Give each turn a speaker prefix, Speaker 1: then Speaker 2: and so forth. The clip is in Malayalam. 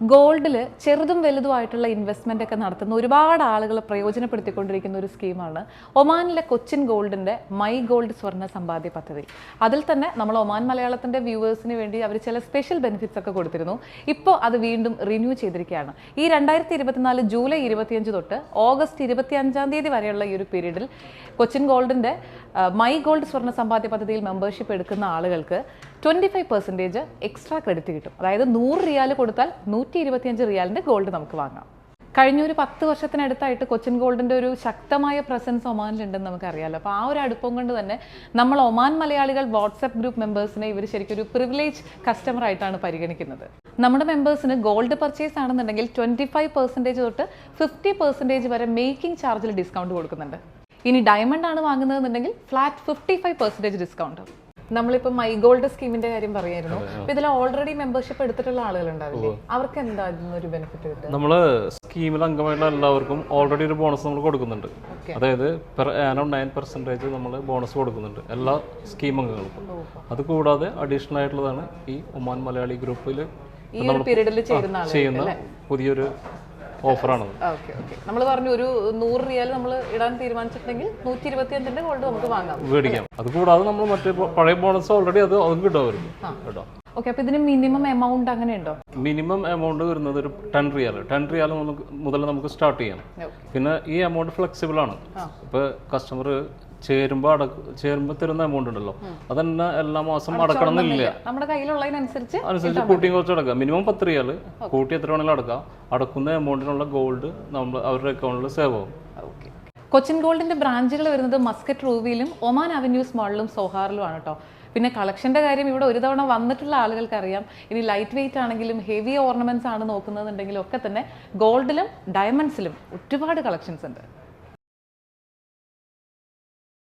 Speaker 1: ഗോൾഡിൽ ചെറുതും വലുതുമായിട്ടുള്ള ഇൻവെസ്റ്റ്മെന്റ് ഒക്കെ നടത്തുന്ന ഒരുപാട് ആളുകൾ പ്രയോജനപ്പെടുത്തിക്കൊണ്ടിരിക്കുന്ന ഒരു സ്കീമാണ് ഒമാനിലെ കൊച്ചിൻ ഗോൾഡിന്റെ മൈ ഗോൾഡ് സ്വർണ സമ്പാദ്യ പദ്ധതി. അതിൽ തന്നെ നമ്മൾ ഒമാൻ മലയാളത്തിന്റെ വ്യൂവേഴ്സിന് വേണ്ടി അവർ ചില സ്പെഷ്യൽ ബെനിഫിറ്റ്സ് ഒക്കെ കൊടുത്തിരുന്നു. ഇപ്പോൾ അത് വീണ്ടും റിന്യൂ ചെയ്തിരിക്കുകയാണ്. ഈ രണ്ടായിരത്തി ഇരുപത്തിനാല് ജൂലൈ ഇരുപത്തിയഞ്ച് തൊട്ട് ഓഗസ്റ്റ് ഇരുപത്തിയഞ്ചാം തീയതി വരെയുള്ള ഈ ഒരു പീരീഡിൽ കൊച്ചിൻ ഗോൾഡിന്റെ മൈ ഗോൾഡ് സ്വർണ സമ്പാദ്യ പദ്ധതിയിൽ മെമ്പർഷിപ്പ് എടുക്കുന്ന ആളുകൾക്ക് twenty five percentage extra credit കിട്ടും. അതായത് നൂറ് റിയാൽ കൊടുത്താൽ നൂറ്റി ഇരുപത്തിയഞ്ച് റിയാലിന്റെ ഗോൾഡ് നമുക്ക് വാങ്ങാം. കഴിഞ്ഞ ഒരു പത്ത് വർഷത്തിനടുത്തായിട്ട് കൊച്ചിൻ ഗോൾഡിന്റെ ഒരു ശക്തമായ പ്രസൻസ് ഒമാനിലുണ്ടെന്ന് നമുക്കറിയാലോ. അപ്പോൾ ആ ഒരു അടുപ്പം കൊണ്ട് തന്നെ നമ്മൾ ഒമാൻ മലയാളികൾ വാട്സപ്പ് ഗ്രൂപ്പ് മെമ്പേഴ്സിനെ ഇവർ ശരിക്കും ഒരു പ്രിവിലേജ് കസ്റ്റമർ ആയിട്ടാണ് പരിഗണിക്കുന്നത്. നമ്മുടെ മെമ്പേഴ്സിന് ഗോൾഡ് പർച്ചേസ് ആണെന്നുണ്ടെങ്കിൽ ട്വന്റി ഫൈവ് പെർസെന്റേജ് തൊട്ട് ഫിഫ്റ്റി പെർസെന്റേജ് വരെ മേക്കിംഗ് ചാർജിൽ ഡിസ്കൗണ്ട് കൊടുക്കുന്നുണ്ട്. ഇനി ഡയമണ്ട് ആണ് വാങ്ങുന്നതെന്നുണ്ടെങ്കിൽ flat fifty five percentage discount നമ്മളിപ്പോൾ മൈ ഗോൾഡ് സ്കീമിന്റെ കാര്യം പറയായിരുന്നു. ഇതിൽ ഓൾറെഡി മെമ്പർഷിപ്പ് എടുത്തിട്ടുള്ള ആളുകൾ ഉണ്ടാവില്ലേ അവർക്ക് എന്താ ഒരു ബെനിഫിറ്റ് കിട്ടുക?
Speaker 2: നമ്മൾ സ്കീമിൽ അംഗമായിട്ടുള്ള എല്ലാവർക്കും ഓൾറെഡി ഒരു ബോണസ് നമ്മൾ കൊടുക്കുന്നുണ്ട്. അതായത് പെർ ആനം നയൻ പെർസെന്റേജ് നമ്മൾ ബോണസ് കൊടുക്കുന്നുണ്ട് എല്ലാ സ്കീം അംഗങ്ങൾക്കും. അത് കൂടാതെ അഡീഷണൽ ആയിട്ടുള്ളതാണ് ഈ ഒമാൻ മലയാളി ഗ്രൂപ്പിൽ ചെയ്യുന്ന പുതിയൊരു ഓഫറാണത്
Speaker 1: ഓക്കെ ഓക്കെ. നമ്മൾ പറഞ്ഞു ഒരു നൂറ് റിയാൽ നമ്മൾ ഇടാൻ തീരുമാനിച്ചിട്ടുണ്ടെങ്കിൽ നൂറ്റി ഇരുപത്തിയഞ്ചിന്റെ ഗോൾഡ് നമുക്ക് വാങ്ങാം.
Speaker 2: മേടിക്കാം. അത് കൂടാതെ നമ്മൾ മറ്റേ പഴയ ബോണസ് ഓൾറെഡി അത് അതും കിട്ടും കേട്ടോ?
Speaker 1: ഓക്കെ അപ്പൊ ഇതിന് മിനിമം എമൗണ്ട് അങ്ങനെ ഉണ്ടോ
Speaker 2: മിനിമം എമൗണ്ട് വരുന്നത് ഒരു ടെൻ റിയാൽ ടെൻ റിയാൽ മുതൽ നമുക്ക് സ്റ്റാർട്ട് ചെയ്യാം. പിന്നെ ഈ എമൗണ്ട് ഫ്ലെക്സിബിൾ ആണ്. ഇപ്പൊ കസ്റ്റമർ ചേരുമ്പോൾ അടക്ക ചേരുമ്പോൾ തരുന്ന എമൗണ്ട് ഉണ്ടല്ലോ. അതന്നെ എല്ലാ മാസം അടക്കണം എന്നില്ല
Speaker 1: നമ്മുടെ കയ്യിലുള്ളതിനനുസരിച്ച്
Speaker 2: അനുസരിച്ച് കൂട്ടിയും കുറച്ച് അടക്കാം. മിനിമം പത്ത് റിയാൽ കൂട്ടി എത്ര വേണമെങ്കിലും അടക്കാം. അടക്കുന്ന എമൗണ്ടിനുള്ള ഗോൾഡ് നമ്മൾ അവരുടെ അക്കൗണ്ടിൽ സേവ് ആവും.
Speaker 1: കൊച്ചിൻ ഗോൾഡിന്റെ ബ്രാഞ്ചുകൾ വരുന്നത് മസ്കറ്റ് റൂവിയിലും ഒമാൻ അവന്യൂസ് മാളിലും സോഹാറിലുമാണ് കേട്ടോ പിന്നെ കളക്ഷന്റെ കാര്യം ഇവിടെ ഒരു തവണ വന്നിട്ടുള്ള ആളുകൾക്ക് അറിയാം ഇനി ലൈറ്റ് വെയിറ്റ് ആണെങ്കിലും ഹെവി ഓർണമെന്റ്സ് ആണ് നോക്കുന്നതെന്നുണ്ടെങ്കിലും ഒക്കെ തന്നെ ഗോൾഡിലും ഡയമണ്ട്സിലും ഒരുപാട് കളക്ഷൻസ് ഉണ്ട്.